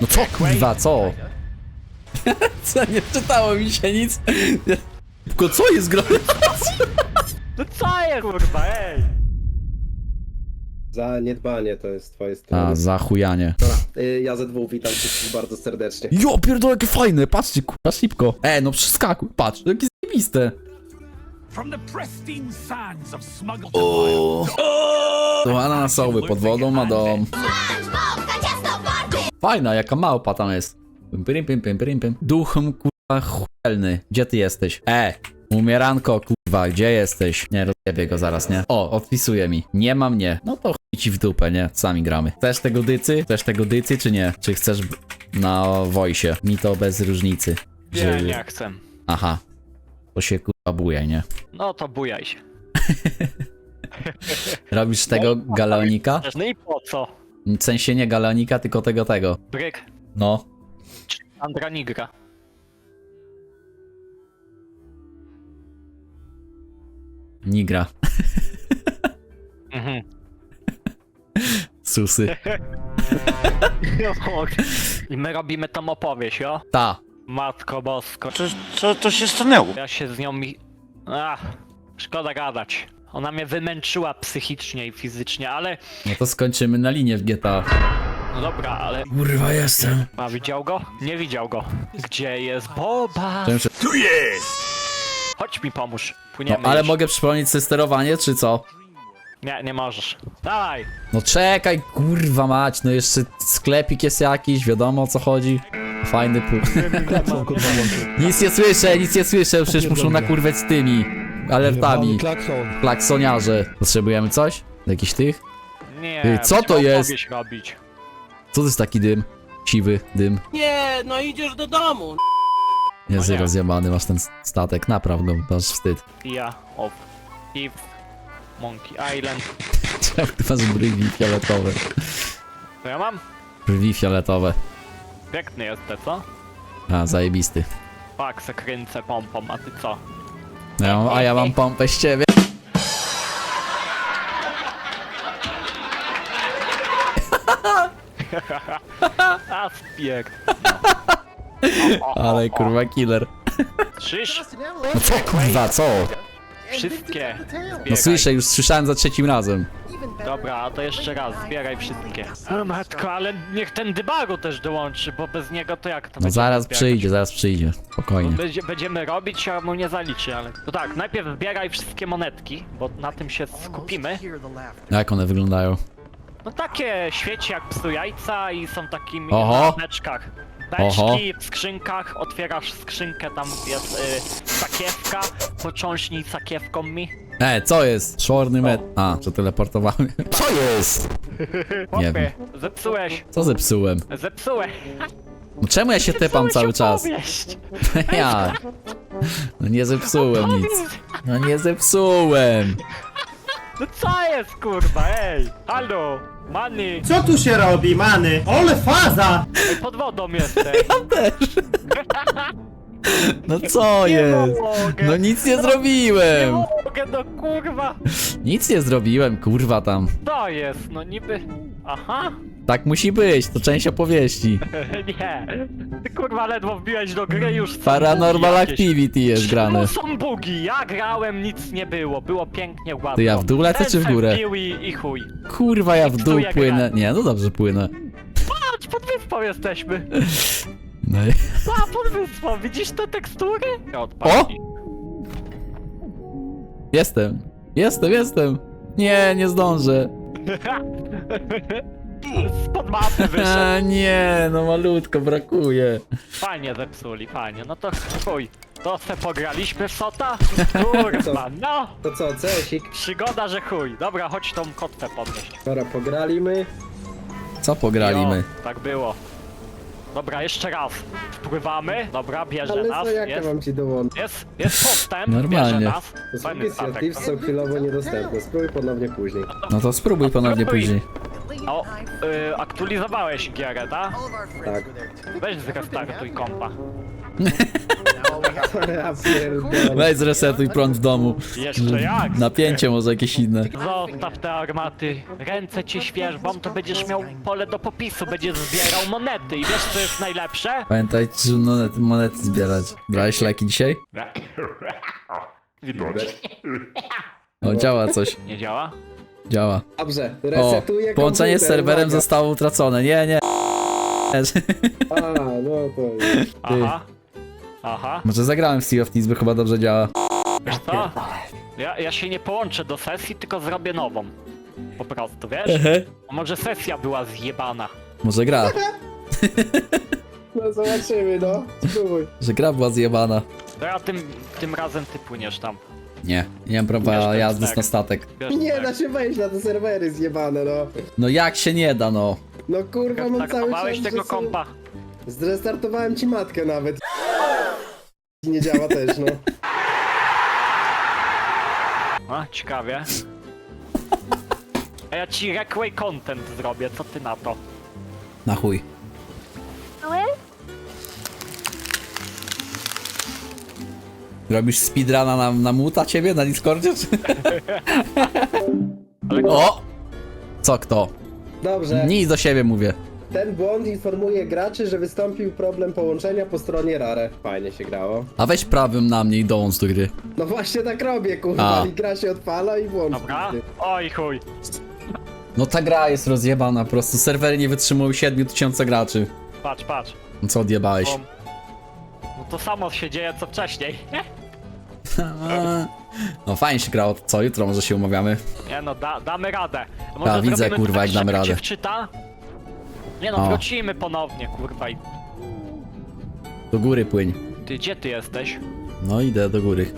No co kurwa, co? Co, nie czytało mi się nic. Tylko co jest grane? No co jest kurwa, ej! Zaniedbanie to jest twoje strony. A, zachujanie. Dobra, y, ja ze dwóch witam wszystkich bardzo serdecznie. Jo, pierdolę, jakie fajne, patrzcie, kurwa, szybko. E, no przeskakuj, patrz, jakie zajebiste. From the pristine sands of Smuggle O, to ananasowy, pod wodą ma dom. Fajna, jaka małpa tam jest. Pym, pym, pym, pym, pym, pym. Duchem, kurwa, chujelny. Gdzie ty jesteś? E, umieranko, kurwa, gdzie jesteś? Nie, rozjebię go zaraz, nie? O, odpisuje mi. Nie ma mnie. No to chuj ci w dupę, nie? Sami gramy. Chcesz tego dycy? Chcesz tego dycy, czy nie? Czy chcesz b- na wojsie? Mi to bez różnicy. Nie, Że- nie chcę. Aha. To się kurwa bujaj, nie? No to bujaj się. Robisz tego galeonika? No i po co? W sensie nie galeonika, tylko tego, tego. Bryk, No. Andra Nigra. Nigra. Mhm. Susy. I my robimy tą opowieść, jo? Ta. Matko bosko. Co, co to się stanęło? Ja się z nią mi... Ach, szkoda gadać. Ona mnie wymęczyła psychicznie i fizycznie, ale... No to skończymy na linie w GTA. No dobra, ale... Kurwa jestem. A widział go? Nie widział go. Gdzie jest Boba? Że- Tu jest! Chodź mi pomóż. No, Płyniemy ale już. mogę przypomnieć sobie sterowanie, czy co? Nie, nie możesz. Dawaj! No czekaj, kurwa mać, no jeszcze sklepik jest jakiś, wiadomo o co chodzi. Fajny pół. nic nie słyszę, nic nie słyszę, przecież muszą nakurwać z tymi alertami. Klakson. Klaksoniarze. Potrzebujemy coś? Jakiś tych? Nie, Ty, co to będziemy jest? opowieść robić. Co to jest taki dym? Siwy dym. Nie, no idziesz do domu. Jezu, nie. rozjebany masz ten statek, naprawdę, masz wstyd. Tia of Eve Monkey Island. Czemu ty masz brwi fioletowe? To ja mam? Brwi fioletowe. Piękny jest te, co? A, zajebisty. Tak, se kręcę pompą, a ty co? No a ja mam pompę z ciebie. A spiek. Ale kurwa killer. Krzyż, No co kurwa, co? Wszystkie. No słyszę, już słyszałem za trzecim razem. Dobra, a to jeszcze raz, zbieraj wszystkie. O matko, ale niech ten dybago też dołączy, bo bez niego to jak to No zaraz zbierać? przyjdzie, zaraz przyjdzie. Spokojnie. Będzie, będziemy robić, a mu nie zaliczy, ale... To tak, najpierw zbieraj wszystkie monetki, bo na tym się skupimy. Jak one wyglądają? No takie świeci jak psu jajca i są takimi Oho. na. Beczki w skrzynkach, otwierasz skrzynkę, tam jest y, sakiewka, począśnij sakiewką mi. E, co jest? Czorny met... A, że teleportowałem. Co jest? Nie wiem. Chłopie, Zepsułeś, Co zepsułem? zepsułeś. No czemu ja się tepam Zepsułeś cały czas? opowieść. Ja. No nie zepsułem nic. No nie zepsułem. No co jest kurwa, ej! Halo, Manny! Co tu się robi, many? Ole faza! Ej, pod wodą jesteś! No co Nie jest? mogę! No nic nie Nie zrobiłem. mogę, no kurwa! Nic nie zrobiłem, kurwa tam. To jest, no niby... Aha! Tak musi być, to część opowieści. Nie! Ty kurwa ledwo wbiłeś do gry już są Paranormal bugi jakieś. Activity jest grane. No są bugi, ja grałem, nic nie było, było pięknie, ładnie. To ja w dół lecę, czy w górę? I, i chuj. Kurwa, ja w dół Psuję płynę. Nie, no dobrze płynę. Patrz, pod wyspą jesteśmy! No i... A, pod wyspą, widzisz te tekstury? Odpadli. Jestem. Jestem, jestem. Nie, nie zdążę. Spod mapy wyszedł. A, nie, no malutko brakuje. Fajnie zepsuli, fajnie. No to chuj. To se pograliśmy w Sota? Kurwa, no! To co, Cesik? Przygoda, że chuj. Dobra, chodź tą kotwę podnieść. Dobra, pograliśmy. Co pogralimy? Jo, tak było. Dobra, jeszcze raz. Wpływamy. Dobra, bierze Ale nas. co, jak ja Jest, mam ci dołączyć? jest, jest postęp. Normalnie. Bierze nas. Fajny statek. Creative są chwilowo niedostępne. Spróbuj ponownie później. No to spróbuj ponownie Spróbuj. później. O, y, aktualizowałeś gierę, tak? Tak. Weź zrestartuj kompa. Ja pierdolę. Weź zresetuj prąd w domu. Jeszcze jak? Napięcie może jakieś inne. Zostaw te armaty, ręce ci świeżbą, to będziesz miał pole do popisu, będziesz zbierał monety i wiesz co jest najlepsze? Pamiętaj, że monety, monety zbierać. Brałeś leki dzisiaj? O, działa coś. Nie działa? Działa. Dobrze, O, resetuję połączenie z komputer, serwerem uwaga. zostało utracone. Nie, nie. A, no to już. Aha. Aha. Może zagrałem w Sea of Thieves, bo chyba dobrze działa. Wiesz co? Ja, ja się nie połączę do sesji, tylko zrobię nową. Po prostu, wiesz? A Może sesja była zjebana. Może gra. No zobaczymy, no. Spróbuj. Że gra była zjebana. To ja tym, tym razem ty płyniesz tam. Nie, nie mam prawa jazdy jest na tak. statek. Nie tak. da się wejść na te serwery zjebane, no. No jak się nie da, no. No kurwa, mam Tak cały czas, tego że są- kompa. Zrestartowałem ci matkę nawet. I nie działa też, no. A, ciekawie. A ja ci Requay content zrobię, co ty na to? Na chuj. Robisz speedruna na, na muta ciebie na Discordzie? Czy? Ale O! Co kto? Dobrze. Nic do siebie mówię. Ten błąd informuje graczy, że wystąpił problem połączenia po stronie Rare. Fajnie się grało. A weź prawym na mnie i dołącz do gry. No właśnie tak robię, kurwa. A. I gra się odpala i włącza. Dobra? Oj chuj. No ta gra jest rozjebana, po prostu serwery nie wytrzymują 7000 graczy. Patrz, patrz. No co odjebałeś? Bom. No to samo się dzieje co wcześniej. No fajnie się grało, co? Jutro może się umawiamy. Nie no, da, damy radę. A widzę, zrobimy kurwa, jak damy radę. cię wczyta? Nie no, O. wrócimy ponownie, kurwa. i- Do góry płyń. Ty, gdzie ty jesteś? No idę do góry.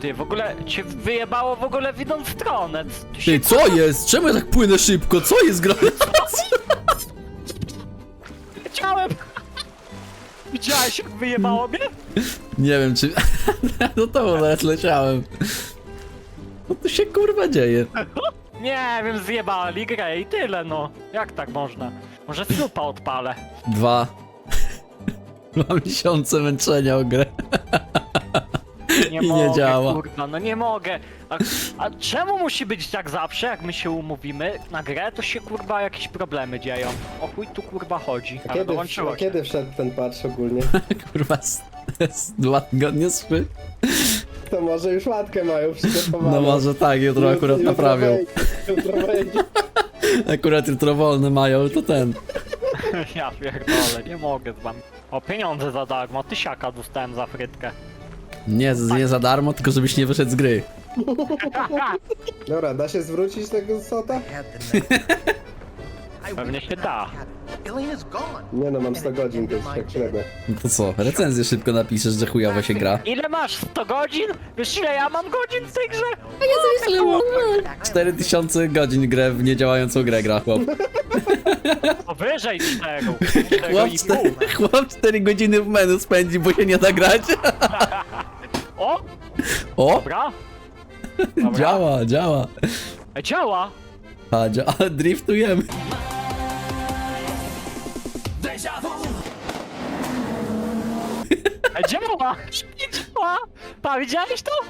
Ty, w ogóle cię wyjebało w ogóle w inną stronę. Ty się Ty, co jest? Czemu ja tak płynę szybko? Co jest grane? Widziałeś jak wyjebało mnie? Nie wiem czy... Do to nawet leciałem. Co tu się kurwa dzieje? Nie wiem, zjebali grę i tyle no. Jak tak można? Może supa odpalę. Dwa. Dwa miesiące męczenia o grę. Nie I nie mogę, działa. kurwa, no nie mogę. A, a czemu musi być tak zawsze, jak my się umówimy na grę, to się kurwa jakieś problemy dzieją. O chuj tu kurwa chodzi. A Ale kiedy, dołączyło a się. kiedy wszedł ten patch ogólnie? Kurwa, z, z dwa tygodnie szły. To może już łatkę mają przygotowaną. No może tak, jutro akurat Jutro naprawią. wejdzie, Jutro wejdzie. Akurat jutro wolne mają, to ten. Ja pierdolę, nie mogę z wami. O pieniądze za darmo, tysiaka dostałem za frytkę. Nie, z- nie za darmo, tylko żebyś nie wyszedł z gry. Dobra, da się zwrócić tego sota? Pewnie się da. Nie no, mam 100 godzin, to jest tak średnio. No to co, recenzję szybko napiszesz, że chujowo się gra. Ile masz? 100 godzin? Wiesz ile ja mam godzin w tej grze? 4000 godzin grę w niedziałającą grę gra, chłop. O wyżej czteru. Cztery Chłop i 4, pół. chłop 4 godziny w menu spędzi, bo się nie da grać. O, O, dobra. Dobra. działa, działa. E, Działa. A, driftujemy. E, działa! Nie działa! Pa, widziałeś to?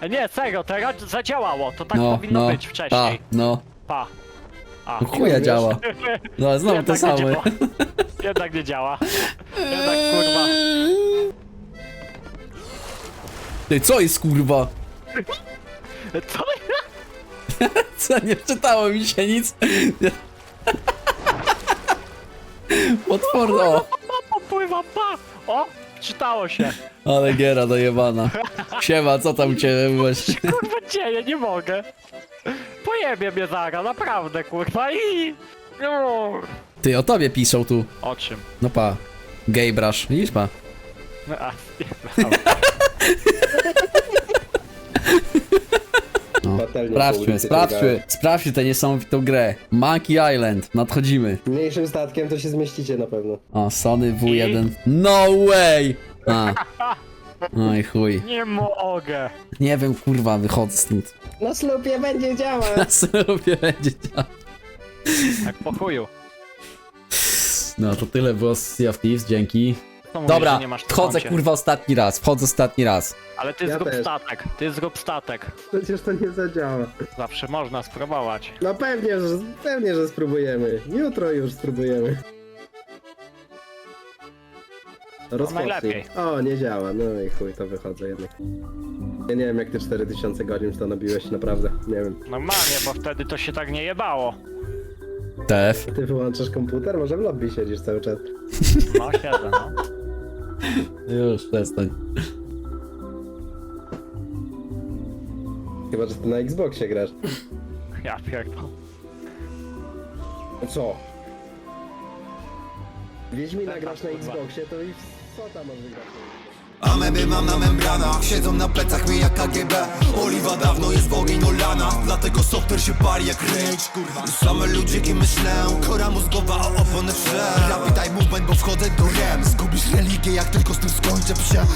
E, nie, serio, teraz zadziałało. To tak No, powinno no, być ta, wcześniej. no. Pa. A. No chuja działa. No, znowu to Jednak nie samo. działa. Jednak nie działa. Jednak kurwa. Ty, co jest kurwa? Co? Co, nie czytało mi się nic? Potworno. O, Popływa, pa! O! Czytało się. ale giera dojebana. Siema, co tam u ciebie właśnie? Kurwa dzieje, nie mogę. Pojebie mnie zaraz, naprawdę kurwa i... No. Ty, o tobie piszą tu. O czym? No pa. Gay brush. Widzisz pa? No, a, nie, No. Patelnie po Sprawdźmy, sprawdźmy, sprawdźmy tę niesamowitą grę. Monkey Island, nadchodzimy. Mniejszym statkiem to się zmieścicie na pewno. O, Sony W1. No way! A. Oj chuj. nie mogę. Nie wiem, kurwa, wychodzę stąd. Na slupie będzie działać! Na sobie będzie działać. Jak po chuju. No to tyle było z Sea of Thieves, dzięki. Co mówisz, Dobra, że nie masz na wchodzę koncie? kurwa ostatni raz, wchodzę ostatni raz. Ale ty Ja zrób też. statek, ty zrób statek. Przecież to nie zadziała. Zawsze można spróbować. No pewnie, że, pewnie, że spróbujemy. Jutro już spróbujemy. Rozpocznij. najlepiej. O, nie działa. No i chuj, to wychodzę jednak. Ja nie wiem, jak ty 4000 godzin w to nabiłeś, naprawdę. Nie wiem. Normalnie, bo wtedy to się tak nie jebało. TF. Ty wyłączasz komputer? Może w lobby siedzisz cały czas? No siedzę, no. Już, przestań. Chyba, że ty na Xboxie grasz. Ja pierdolę. Co? Wiedźmina Tak, grasz na. Xboxie, to i co tam masz wygrać? A memy mam na membranach Siedzą na plecach mi jak KGB Oliwa dawno jest w ogień olana Dlatego software się pali jak rage kurwa. Same ludziki myślę Kora mózgowa o opony Rapid eye movement, bo wchodzę do rem. Zgubisz religię jak tylko z tym skończę psie!